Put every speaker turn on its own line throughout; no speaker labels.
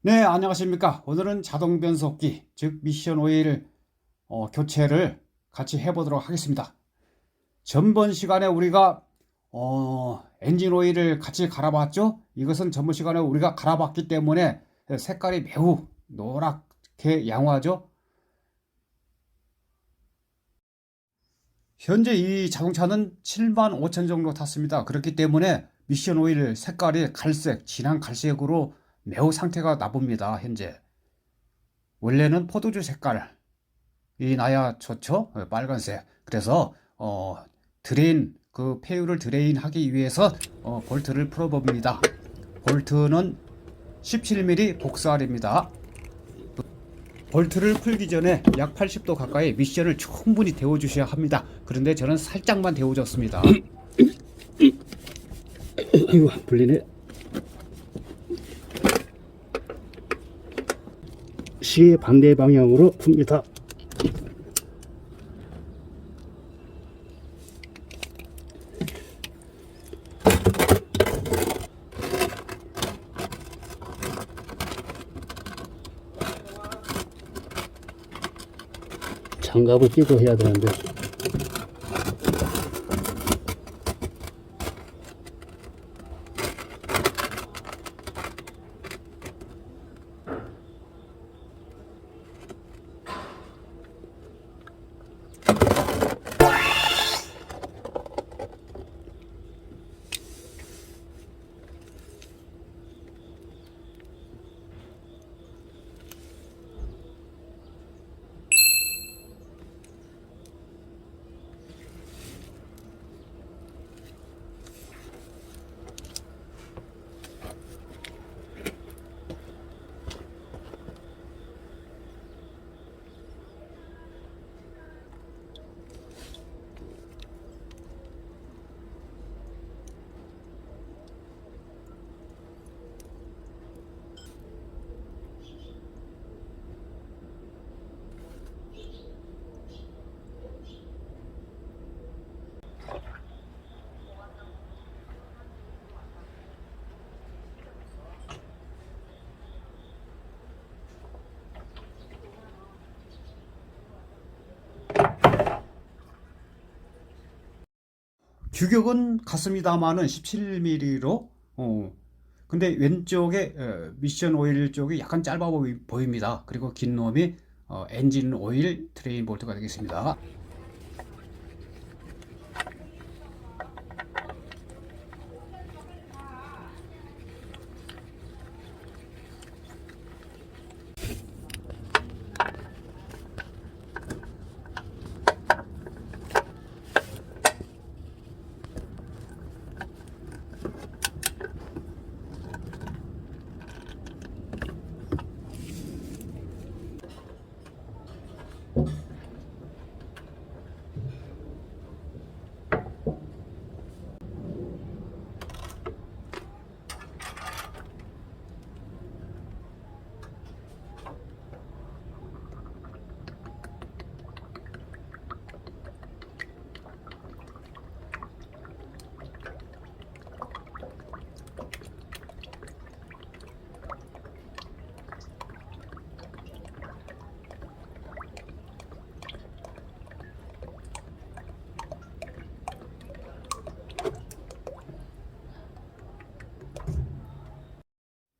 네, 안녕하십니까. 오늘은 자동 변속기, 즉 미션 오일 어, 교체를 같이 해보도록 하겠습니다. 전번 시간에 우리가 어, 엔진 오일을 같이 갈아봤죠? 이것은 전번 시간에 우리가 갈아봤기 때문에 색깔이 매우 노랗게 양호하죠? 현재 이 자동차는 7만 5천 정도 탔습니다. 그렇기 때문에 미션 오일 색깔이 갈색, 진한 갈색으로 매우 상태가 나쁩니다. 현재. 원래는 포도주 색깔이 나야 좋죠? 어, 빨간색. 그래서 어, 드레인 그 폐유를 드레인하기 위해서 어, 볼트를 풀어봅니다. 볼트는 17mm 복사알입니다. 볼트를 풀기 전에 약 80도 가까이 미션을 충분히 데워주셔야 합니다. 그런데 저는 살짝만 데워줬습니다.
아이고 불리네 시계 반대 방향으로 풉니다. 장갑을 끼고 해야 되는데
규격은 같습니다만은 17mm로 어 근데 왼쪽에 어, 미션 오일 쪽이 약간 짧아 보입니다. 그리고 긴 놈이 어, 엔진 오일 트레인 볼트가 되겠습니다.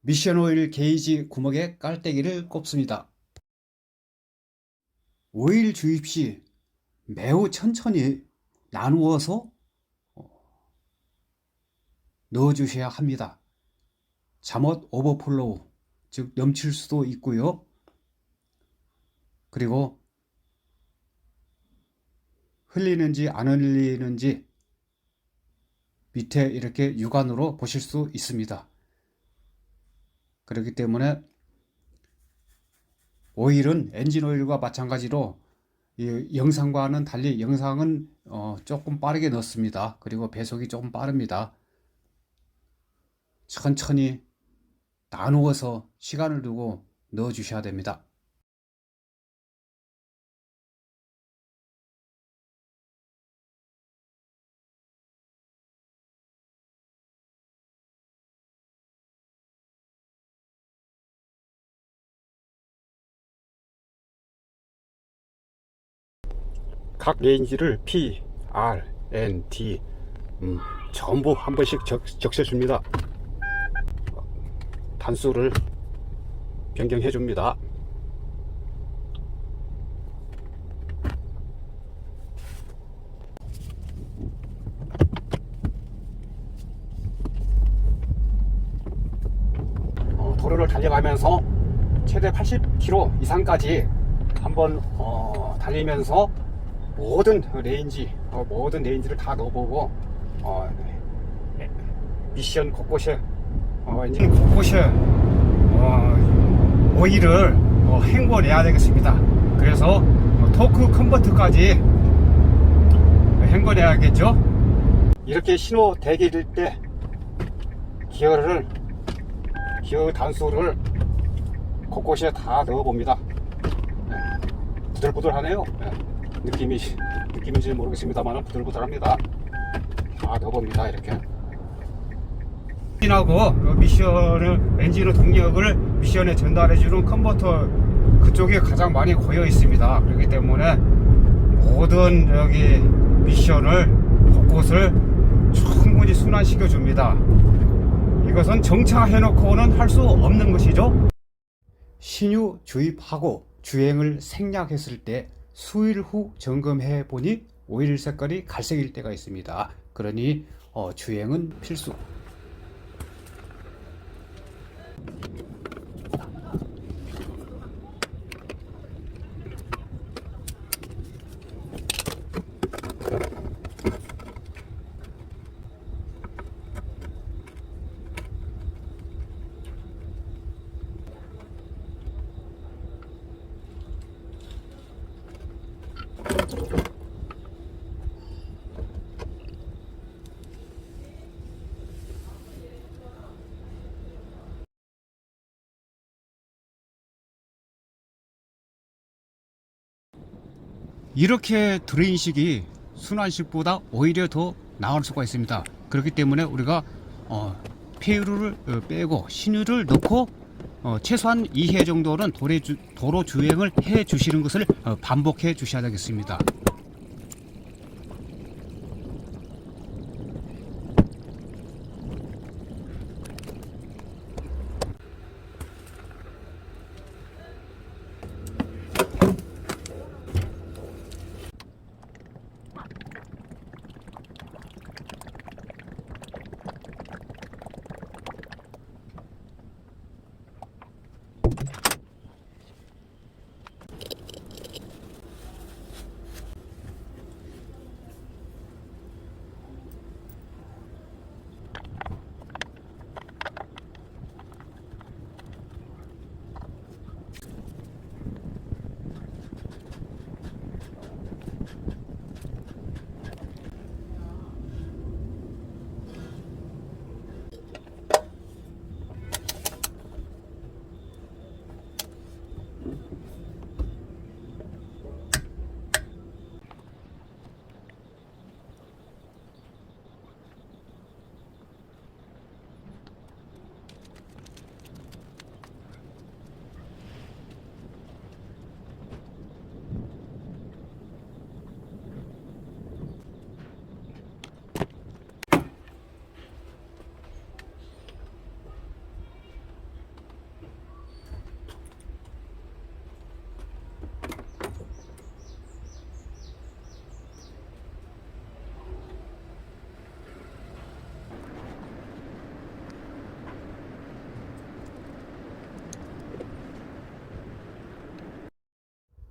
미션 오일 게이지 구멍에 깔때기를 꼽습니다. 오일 주입 시 매우 천천히 나누어서 어, 넣어주셔야 합니다. 잠옷 오버플로우, 즉 넘칠 수도 있고요. 그리고 흘리는지 안 흘리는지 밑에 이렇게 육안으로 보실 수 있습니다. 그렇기 때문에 오일은 엔진 오일과 마찬가지로 이 영상과는 달리 영상은 어 조금 빠르게 넣습니다. 그리고 배속이 조금 빠릅니다. 천천히 나누어서 시간을 두고 넣어 주셔야 됩니다. 각 레인지를 P, R, N, D 음, 전부 한 번씩 적, 적셔줍니다. 단수를 변경해 줍니다. 어, 도로를 달려가면서 최대 80km 이상까지 한번 어, 달리면서 모든 레인지 어, 모든 레인지를 다 넣어보고 어, 네. 미션 곳곳에 어, 엔진 곳곳에 어, 오일을 어, 헹궈내야 되겠습니다. 그래서 어, 토크 컨버터까지 헹궈내야겠죠. 이렇게 신호 대기일 때 기어를 기어 단수를 곳곳에 다 넣어봅니다. 네. 부들부들하네요. 네. 느낌이 느낌인지 모르겠습니다만 부들부들합니다. 다 넣어봅니다. 이렇게. 하고 미션을 엔진의 동력을 미션에 전달해주는 컨버터 그쪽에 가장 많이 고여 있습니다. 그렇기 때문에 모든 여기 미션을 곳곳을 충분히 순환시켜 줍니다. 이것은 정차해 놓고는 할 수 없는 것이죠. 신유 주입하고 주행을 생략했을 때 수일 후 점검해 보니 오일 색깔이 갈색일 때가 있습니다. 그러니 어, 주행은 필수. 이렇게 드레인식이 순환식보다 오히려 더 나을 수가 있습니다. 그렇기 때문에 우리가 어, 폐유를 어, 빼고 신유를 넣고 어, 최소한 2회 정도는 도로, 주, 주행을 해 주시는 것을 어, 반복해 주셔야 되겠습니다.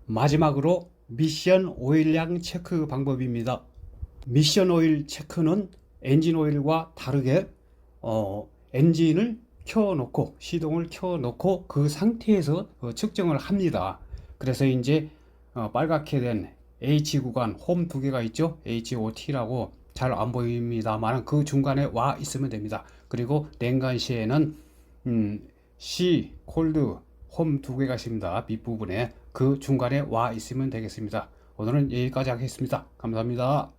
마지막으로 미션 오일량 체크 방법입니다. 미션 오일 체크는 엔진 오일과 다르게 어, 엔진을 켜놓고 시동을 켜놓고 그 상태에서 어, 측정을 합니다. 그래서 이제 어, 빨갛게 된 H 구간 홈 두 개가 있죠. HOT라고 잘 안 보입니다만 그 중간에 와 있으면 됩니다. 그리고 냉간 시에는 음, C 콜드 홈 두 개가 있습니다. 밑부분에 그 중간에 와 있으면 되겠습니다. 오늘은 여기까지 하겠습니다. 감사합니다.